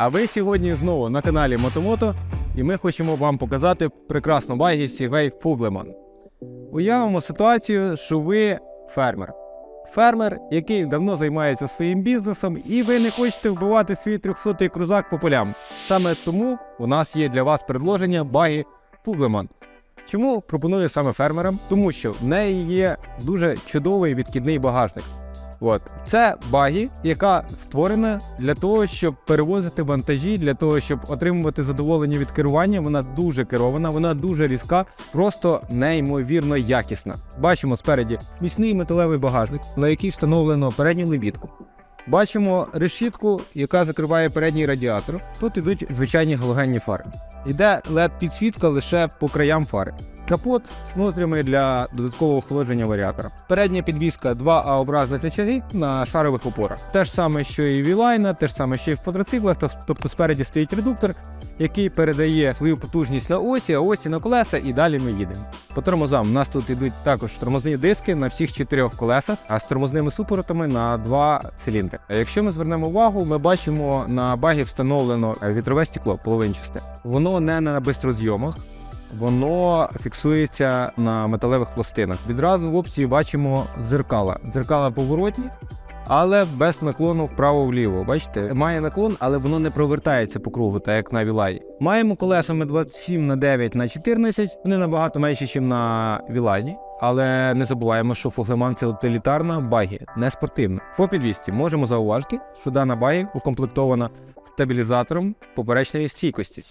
А ви сьогодні знову на каналі Мотомото, і ми хочемо вам показати прекрасну багі Segway Fugleman. Уявимо ситуацію, що ви фермер. Фермер, який давно займається своїм бізнесом, і ви не хочете вбивати свій 300-й крузак по полям. Саме тому у нас є для вас предложення багі Fugleman. Чому пропоную саме фермерам? Тому що в неї є дуже чудовий відкидний багажник. От це багі, яка створена для того, щоб перевозити вантажі, для того, щоб отримувати задоволення від керування. Вона дуже керована, вона дуже різка, просто неймовірно якісна. Бачимо спереді міцний металевий багажник, на який встановлено передню лебідку. Бачимо решітку, яка закриває передній радіатор. Тут ідуть звичайні галогенні фари. Іде led підсвітка лише по краям фари. Капот з ноздрями для додаткового охолодження варіатора. Передня підвіска 2 А-образних речаги на шарових опорах. Те ж саме, що і вілайна, те ж саме, що і в квадроциклах, тобто спереді стоїть редуктор, який передає свою потужність на осі, а осі на колеса, і далі ми їдемо. По тормозам у нас тут йдуть також тормозні диски на всіх чотирьох колесах, а з тормозними супоротами на два циліндри. А Якщо ми звернемо увагу, ми бачимо на багі встановлено вітрове стекло половинчасте. Воно не на бистрозйомах, воно фіксується на металевих пластинах. Відразу в опції бачимо дзеркала. Дзеркала поворотні, але без наклону вправо-вліво. Бачите, має наклон, але воно не провертається по кругу, так як на Вілаї. Маємо колесами 27 на 9 на 14, вони набагато менші, ніж на Вілайні. Але не забуваємо, що Фоглеман це утилітарна багі, не спортивна. По підвісці можемо зауважити, що дана багі укомплектована стабілізатором поперечної стійкості.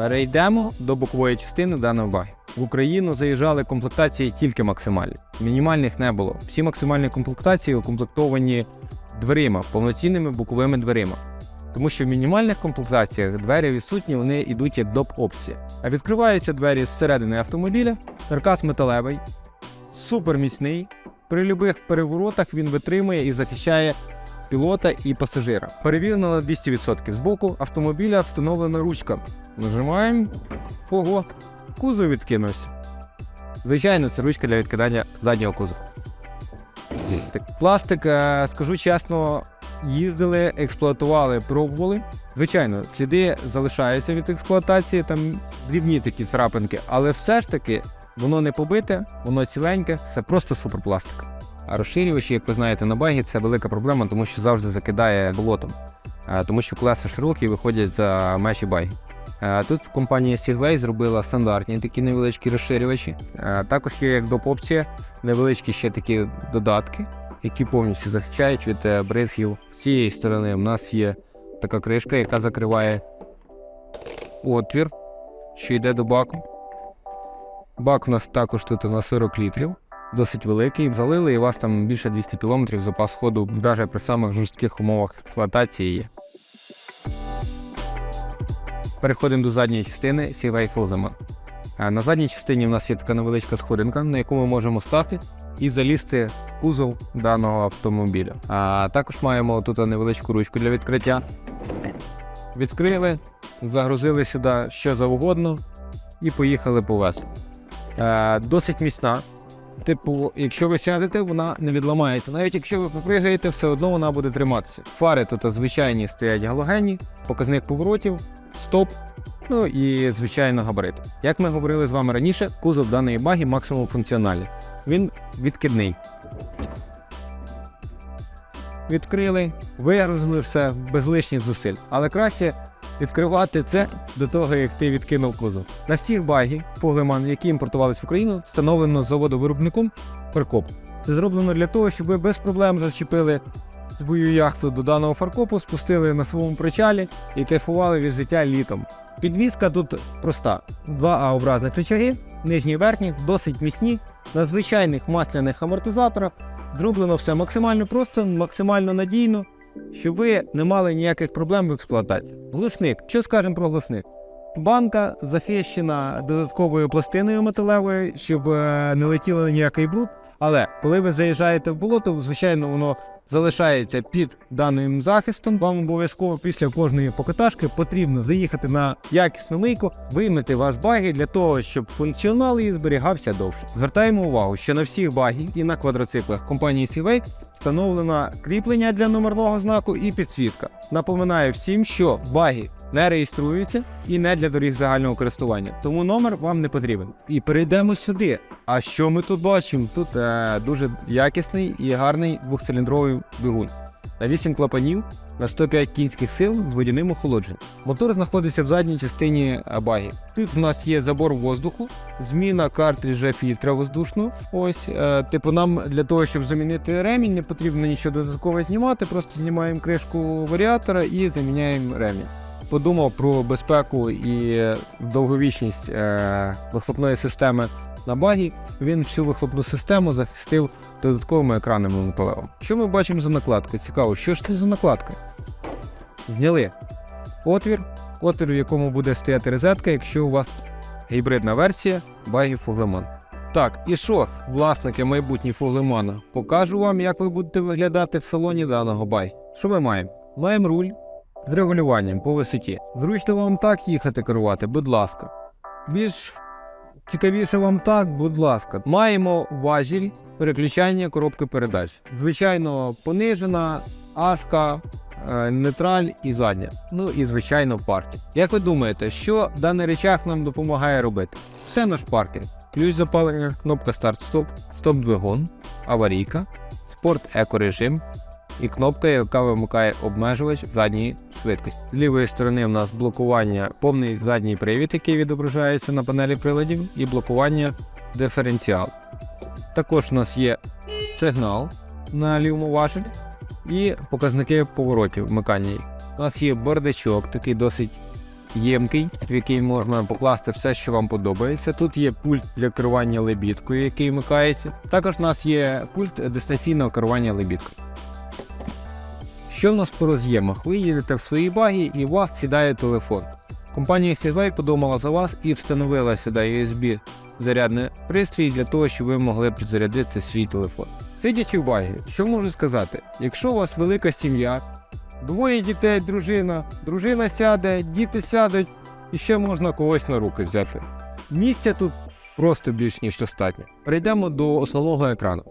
Перейдемо до бокової частини даної баги. В Україну заїжджали комплектації тільки максимальні. Мінімальних не було. Всі максимальні комплектації укомплектовані дверима, повноцінними боковими дверима. Тому що в мінімальних комплектаціях двері відсутні, вони йдуть як доп опція. А відкриваються двері зсередини автомобіля, каркас металевий, супер міцний. При будь-яких переворотах він витримує і захищає пілота і пасажира. Перевірено на 200%. Збоку автомобіля встановлена ручка. Нажимаємо. Ого, кузов відкинувся. Звичайно, це ручка для відкидання заднього кузова. Так, пластик, е, скажу чесно, їздили, експлуатували, пробували. Звичайно, сліди залишаються від експлуатації, там дрібні такі царапинки, але все ж таки воно не побите, воно ціленьке, це просто суперпластик. Розширювачі, як ви знаєте, на багі це велика проблема, тому що завжди закидає болотом. Е, Тому що колеса широкі виходять за межі баги. Е, Тут компанія Segway зробила стандартні такі невеличкі розширювачі. Е, Також є як доп. опція невеличкі ще такі додатки, які повністю захищають від бризгів. З цієї сторони у нас є така кришка, яка закриває отвір, що йде до баку. Бак у нас також тут на 40 літрів, досить великий. Залили і у вас там більше 200 км запас ходу, навіть при самих жорстких умовах експлуатації є. Переходимо до задньої частини Seaway Fulzeman. Е, На задній частині в нас є така невеличка сходинка, на яку ми можемо стати і залізти в кузов даного автомобіля. А також маємо тут невеличку ручку для відкриття. Відкрили, загрузили сюди що завгодно і поїхали по весу. Досить міцна. Типу, якщо ви сядете, вона не відламається. Навіть якщо ви попригаєте, все одно вона буде триматися. Фари тут звичайні стоять галогенні, показник поворотів, стоп, ну і звичайно габарит. Як ми говорили з вами раніше, кузов даної баги максимум функціональний. Він відкидний. Відкрили, вигрузили все без лишніх зусиль. Але краще відкривати це до того, як ти відкинув кузов. На всіх багі Поглеман, які імпортувалися в Україну, встановлено заводовиробником фаркоп. Це зроблено для того, щоб ви без проблем зачепили свою яхту до даного фаркопу, спустили на своєму причалі і кайфували від життя літом. Підвізка тут проста: два А-образних рычаги, нижні і верхні, досить міцні, на звичайних масляних амортизаторах. Зроблено все максимально просто, максимально надійно, щоб ви не мали ніяких проблем в експлуатації. Глушник. Що скажемо про глушник? Банка захищена додатковою пластиною металевою, щоб е, не летіло ніякий бруд. Але коли ви заїжджаєте в болото, звичайно, воно залишається під даним захистом. Вам обов'язково після кожної покаташки потрібно заїхати на якісну мийку, вимити ваш багі для того, щоб функціонал її зберігався довше. Звертаємо увагу, що на всіх багі і на квадроциклах компанії Seaway встановлено кріплення для номерного знаку і підсвітка. Напоминаю всім, що баги не реєструються і не для доріг загального користування, тому номер вам не потрібен. І перейдемо сюди. А що ми тут бачимо? Тут е, дуже якісний і гарний двохциліндровий двигун. На 8 клапанів на 105 кінських сил з водяним охолодженням. Мотор знаходиться в задній частині баги. Тут в нас є забор воздуху, зміна картриджа фільтра воздушного. Ось, е, типу, нам для того, щоб замінити ремінь, не потрібно нічого додатково знімати, просто знімаємо кришку варіатора і заміняємо ремінь. Подумав про безпеку і довговічність е, вихлопної системи на багі. Він всю вихлопну систему захистив додатковими екранами металевим. Що ми бачимо за накладкою? Цікаво, що ж це за накладка? Зняли отвір, отвір, в якому буде стояти розетка, якщо у вас гібридна версія багі Фуглеман. Так, і що, власники майбутні Фуглемана, покажу вам, як ви будете виглядати в салоні даного бай. Що ми маємо? Маємо руль з регулюванням по висоті. Зручно вам так їхати керувати, будь ласка. Більш цікавіше вам так, будь ласка. Маємо важіль переключання коробки передач. Звичайно, понижена, ашка, е, нейтраль і задня. Ну і звичайно паркінг. Як ви думаєте, що даний речах нам допомагає робити? Все наш паркінг. Ключ запалення, кнопка старт-стоп, стоп-двигун, аварійка, спорт еко-режим і кнопка, яка вимикає обмежувач задньої швидкості. З лівої сторони в нас блокування повний задній привід, який відображається на панелі приладів, і блокування диференціал. Також у нас є сигнал на лівому важелі і показники поворотів вмикання їх. У нас є бардачок, такий досить ємкий, в який можна покласти все, що вам подобається. Тут є пульт для керування лебідкою, який вмикається. Також у нас є пульт дистанційного керування лебідкою. Що в нас по роз'ємах? Ви їдете в свої багі і у вас сідає телефон. Компанія Seaway подумала за вас і встановила сюди USB зарядний пристрій для того, щоб ви могли підзарядити свій телефон. Сидячи в багі, що можу сказати? Якщо у вас велика сім'я, двоє дітей, дружина, дружина сяде, діти сядуть, і ще можна когось на руки взяти. Місця тут просто більш ніж достатньо. Перейдемо до основного екрану.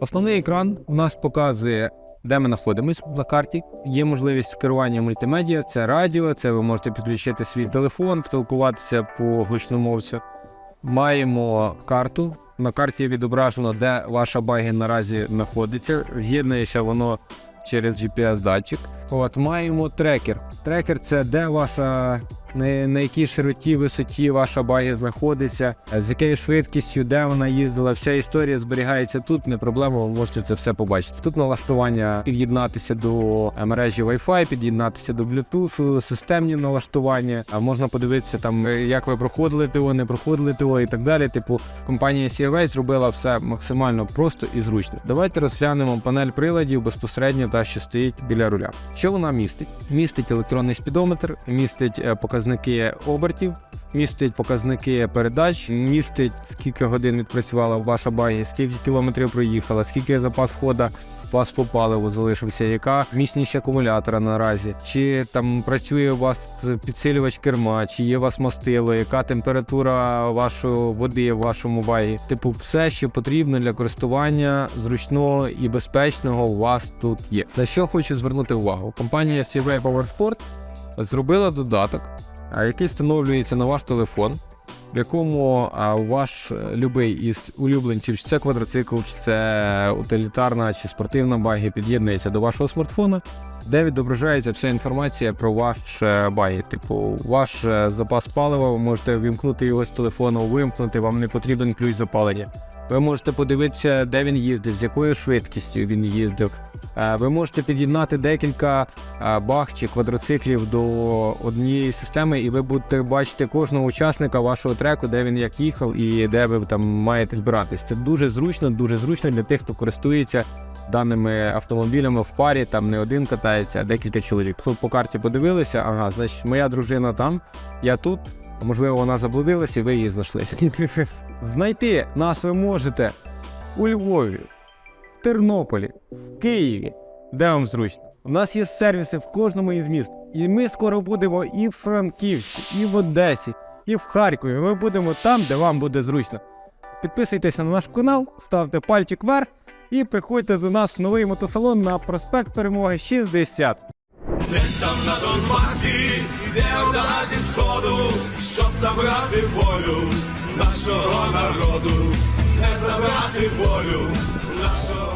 Основний екран у нас показує, де ми знаходимось на карті. Є можливість керування мультимедіа, це радіо, це ви можете підключити свій телефон, спілкуватися по гучномовцю. Маємо карту. На карті відображено, де ваша баги наразі знаходиться. З'єднується воно через GPS-датчик. От маємо трекер. Трекер це де ваша на, на якій широті, висоті ваша баги знаходиться, з якою швидкістю, де вона їздила. Вся історія зберігається тут. Не проблема, ви можете це все побачити. Тут налаштування під'єднатися до е, мережі Wi-Fi, під'єднатися до Bluetooth, системні налаштування. А можна подивитися там, е, як ви проходили ТО, не проходили ТО і так далі. Типу, компанія CRV зробила все максимально просто і зручно. Давайте розглянемо панель приладів безпосередньо та що стоїть біля руля. Що вона містить? Містить електронний спідометр, містить е, показники обертів, містить показники передач, містить скільки годин відпрацювала ваша багі, скільки кілометрів проїхала, скільки запас хода вас по паливу залишився, яка міцність акумулятора наразі, чи там працює у вас підсилювач керма, чи є у вас мастило, яка температура вашої води в вашому багі. Типу, все, що потрібно для користування зручного і безпечного у вас тут є. На що хочу звернути увагу? Компанія CV Powersport зробила додаток, який встановлюється на ваш телефон, в якому ваш е, любий із улюбленців, чи це квадроцикл, чи це утилітарна, чи спортивна баги, під'єднується до вашого смартфона, де відображається вся інформація про ваш е, баги. Типу, ваш е, запас палива, ви можете вимкнути його з телефону, вимкнути, вам не потрібен ключ запалення. Ви можете подивитися, де він їздив, з якою швидкістю він їздив. Е, Ви можете під'єднати декілька е, баг чи квадроциклів до однієї системи, і ви будете бачити кожного учасника вашого треку, де він як їхав і де ви там маєте збиратись. Це дуже зручно, дуже зручно для тих, хто користується даними автомобілями в парі. Там не один катається, а декілька чоловік. Хто по карті подивилися, ага, значить, моя дружина там, я тут. Можливо, вона заблудилася і ви її знайшли. Знайти нас ви можете у Львові, в Тернополі, в Києві, де вам зручно. У нас є сервіси в кожному із міст. І ми скоро будемо і в Франківську, і в Одесі, і в Харкові. Ми будемо там, де вам буде зручно. Підписуйтеся на наш канал, ставте пальчик вверх і приходьте до нас в новий мотосалон на проспект Перемоги 60. Десь там на Донбасі йде одна зі сходу, щоб забрати волю нашого народу, не забрати волю нашого